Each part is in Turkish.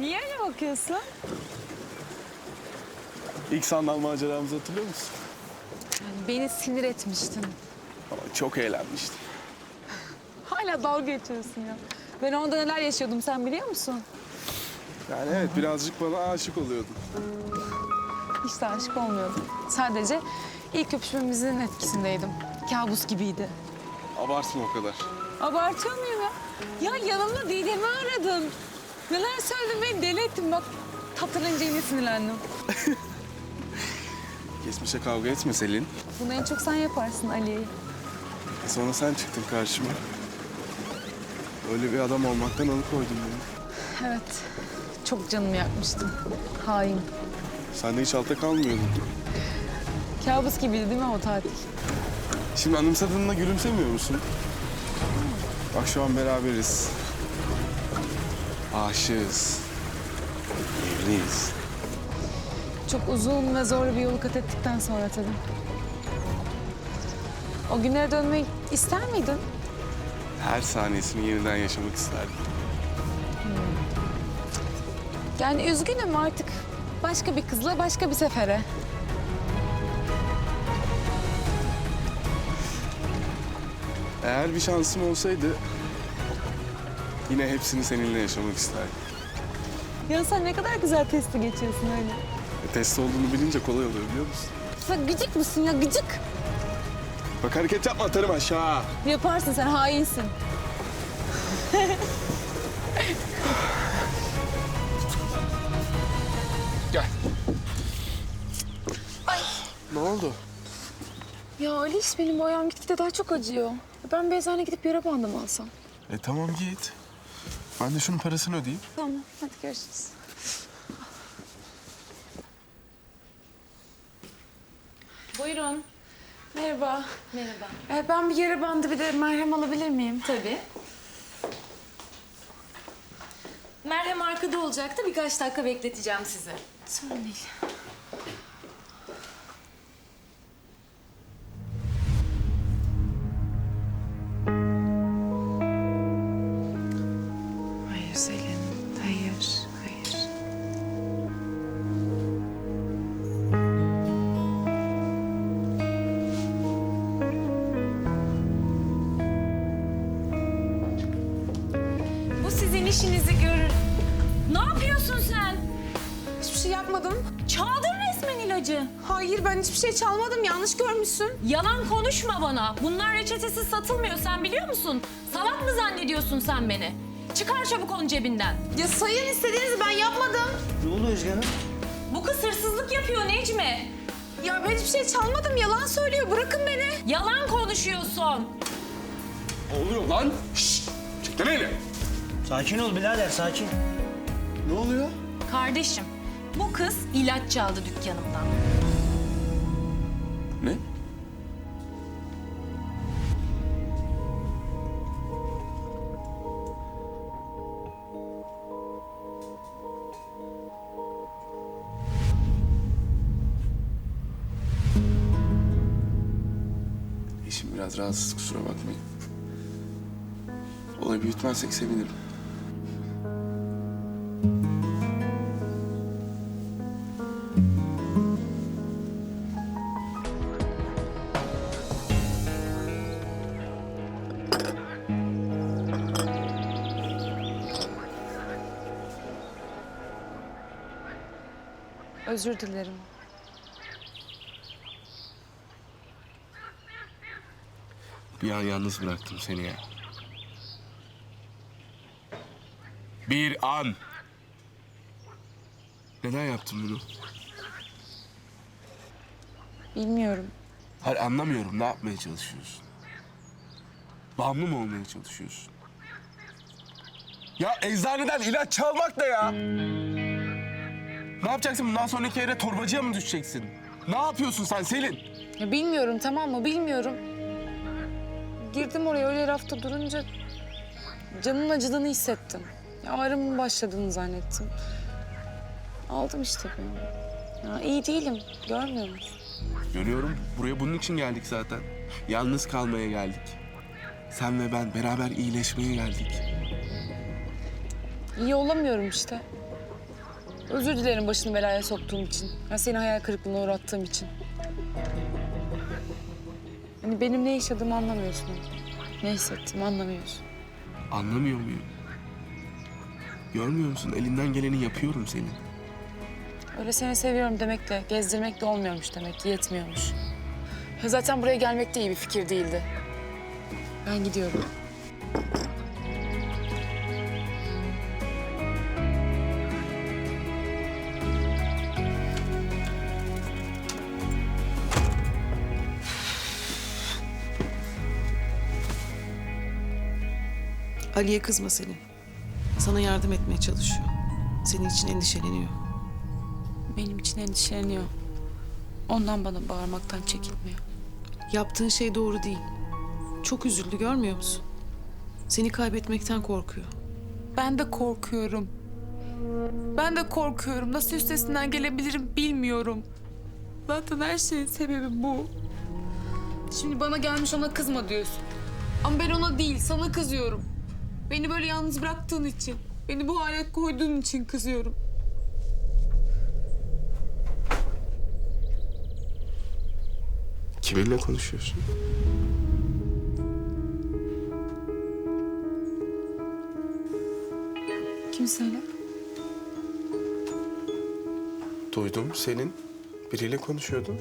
Niye öyle bakıyorsun? İlk sandal maceramızı hatırlıyor musun? Yani beni sinir etmiştin. Ama çok eğlenmiştim. Hala dalga geçiyorsun ya. Ben onda neler yaşıyordum sen biliyor musun? Yani evet birazcık bana aşık oluyordun. Hiç de aşık olmuyordum. Sadece ilk öpüşmemizin etkisindeydim. Kabus gibiydi. Abartma o kadar. Abartıyor muyum ya? Ya yanımda Didem'i aradım. Neler söyledim beni deli ettin bak. Hatırlayınca yine sinirlendim. Geçmişe kavga etme Selin. Bunu en çok sen yaparsın Ali. E sonra sen çıktın karşıma. Öyle bir adam olmaktan alıkoydun beni. Evet. Çok canımı yakmıştın. Hain. Sen de hiç altta kalmıyordun. Kabus gibiydi değil mi o tatil? Şimdi anımsadığında gülümsemiyor musun? Bak şu an beraberiz. Aşığız. Evliyiz. Çok uzun ve zor bir yolu kat ettikten sonra tabii. O günlere dönmeyi ister miydin? Her saniyesini yeniden yaşamak isterdim. Yani üzgünüm artık. Başka bir kızla başka bir sefere. Eğer bir şansım olsaydı yine hepsini seninle yaşamak isterdim. Ya sen ne kadar güzel testi geçiyorsun öyle. E, test olduğunu bilince kolay oluyor biliyor musun? Sen gıcık mısın ya gıcık? Bak hareket yapma atarım aşağı. Yaparsın sen hainsin. Gel. Ne oldu? Ya Alice benim bu ayağım gitgide daha çok acıyor. Ben bir gidip yara bandı mı alsam? E tamam git. Ben de şunun parasını ödeyeyim. Tamam hadi görüşürüz. Buyurun. Merhaba. Merhaba. Ee, ben bir yara bandı bir de merhem alabilir miyim? Tabii. Merhem arkada olacaktı. Birkaç dakika bekleteceğim sizi. Sorun değil. Yapmadım. Çaldın resmen ilacı. Hayır ben hiçbir şey çalmadım. Yanlış görmüşsün. Yalan konuşma bana. Bunlar reçetesiz satılmıyor sen biliyor musun? Salak mı zannediyorsun sen beni? Çıkar çabuk onu cebinden. Ya sayın istediğinizi ben yapmadım. Ne oldu Özge Hanım? Bu kız hırsızlık yapıyor Necmi. Ya ben hiçbir şey çalmadım. Yalan söylüyor. Bırakın beni. Yalan konuşuyorsun. Ne oluyor lan? Şşt! Çek. Sakin ol birader sakin. Ne oluyor? Kardeşim, bu kız ilaç çaldı dükkanımdan. Ne? Eşim biraz rahatsız kusura bakmayın. Olayı büyütmezsek sevinirim. Özür dilerim. Bir an yalnız bıraktım seni ya. Bir an. Neden yaptın bunu? Bilmiyorum. Hayır anlamıyorum. Ne yapmaya çalışıyorsun? Bağımlı mı olmaya çalışıyorsun? Ya eczaneden ilaç çalmak ne ya? Ne yapacaksın? Bundan sonraki yere torbacıya mı düşeceksin? Ne yapıyorsun sen Selin? Ya bilmiyorum tamam mı? Bilmiyorum. Girdim oraya öyle rafta durunca canımın acıdığını hissettim. Ya ağrımın başladığını zannettim. Aldım işte bunu. Ya iyi değilim. Görmüyor musun? Görüyorum. Buraya bunun için geldik zaten. Yalnız kalmaya geldik. Sen ve ben beraber iyileşmeye geldik. İyi olamıyorum işte. Özür dilerim başını belaya soktuğum için. Ya seni hayal kırıklığına uğrattığım için. Hani benim ne yaşadığımı anlamıyorsun. Ne hissettiğimi anlamıyorsun. Anlamıyor muyum? Görmüyor musun? Elinden geleni yapıyorum senin. Öyle seni seviyorum demekle, gezdirmek de olmuyormuş demek ki, yetmiyormuş. Ya zaten buraya gelmek de iyi bir fikir değildi. Ben gidiyorum. Ali'ye kızma Selim. Sana yardım etmeye çalışıyor. Senin için endişeleniyor. Benim için endişeleniyor. Ondan bana bağırmaktan çekinmiyor. Yaptığın şey doğru değil. Çok üzüldü görmüyor musun? Seni kaybetmekten korkuyor. Ben de korkuyorum. Ben de korkuyorum. Nasıl üstesinden gelebilirim bilmiyorum. Zaten her şeyin sebebi bu. Şimdi bana gelmiş ona kızma diyorsun. Ama ben ona değil, sana kızıyorum. Beni böyle yalnız bıraktığın için, beni bu hale koyduğun için kızıyorum. Kiminle konuşuyorsun? Kimseyle. Duydum senin. Biriyle konuşuyordun.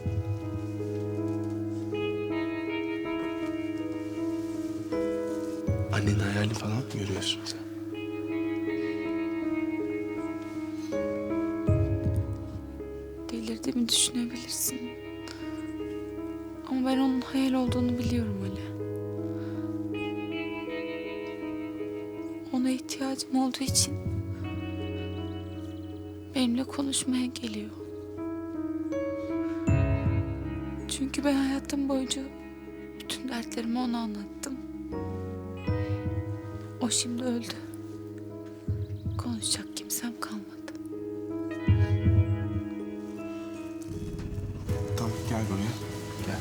Hayalini falan görüyorsun sen? Delirdiğimi düşünebilirsin. Ama ben onun hayal olduğunu biliyorum Ali. Ona ihtiyacım olduğu için benimle konuşmaya geliyor. Çünkü ben hayatım boyunca bütün dertlerimi ona anlattım. O şimdi öldü. Konuşacak kimsem kalmadı. Tamam gel buraya. Gel.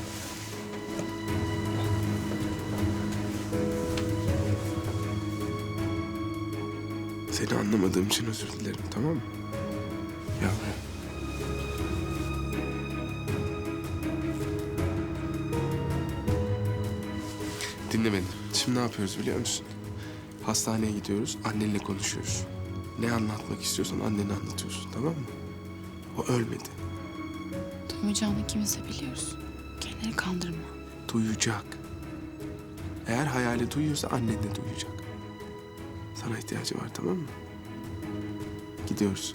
Seni anlamadığım için özür dilerim tamam mı? Gel buraya. Dinle beni. Şimdi ne yapıyoruz biliyor musun? Hastaneye gidiyoruz, annenle konuşuyoruz. Ne anlatmak istiyorsan annene anlatıyorsun tamam mı? O ölmedi. Duymayacağını ikimiz de biliyoruz. Kendini kandırma. duyacak. Eğer hayali duyuyorsa annen de duyacak. Sana ihtiyacı var tamam mı? Gidiyoruz.